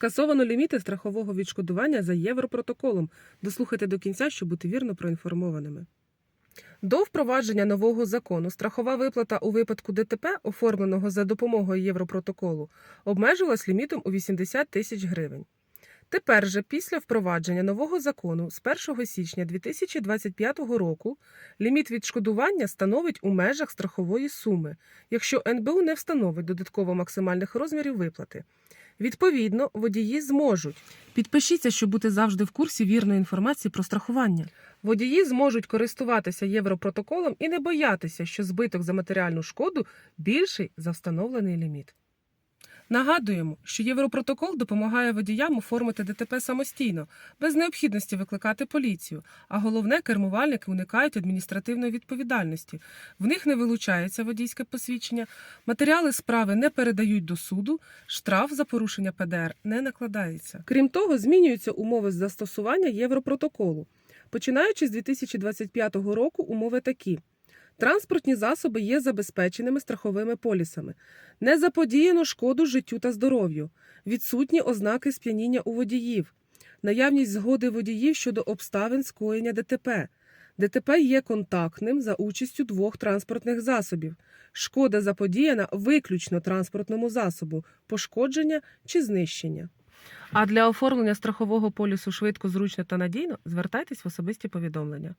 Скасовано ліміти страхового відшкодування за європротоколом. Дослухайте до кінця, щоб бути вірно проінформованими. До впровадження нового закону страхова виплата у випадку ДТП, оформленого за допомогою Європротоколу, обмежувалась лімітом у 80 тисяч гривень. Тепер же, після впровадження нового закону з 1 січня 2025 року ліміт відшкодування становить у межах страхової суми, якщо НБУ не встановить додатково максимальних розмірів виплати. Відповідно, водії зможуть. Підпишіться, щоб бути завжди в курсі вірної інформації про страхування. Водії зможуть користуватися європротоколом і не боятися, що збиток за матеріальну шкоду більший за встановлений ліміт. Нагадуємо, що Європротокол допомагає водіям оформити ДТП самостійно, без необхідності викликати поліцію. А головне, кермувальники уникають адміністративної відповідальності. В них не вилучається водійське посвідчення, матеріали справи не передають до суду, штраф за порушення ПДР не накладається. Крім того, змінюються умови застосування Європротоколу. Починаючи з 2025 року, умови такі. Транспортні засоби є забезпеченими страховими полісами. Не заподіяно шкоду життю та здоров'ю. Відсутні ознаки сп'яніння у водіїв. Наявність згоди водіїв щодо обставин скоєння ДТП. ДТП є контактним за участю двох транспортних засобів. Шкода заподіяна виключно транспортному засобу, пошкодження чи знищення. А для оформлення страхового полісу швидко, зручно та надійно звертайтесь в особисті повідомлення.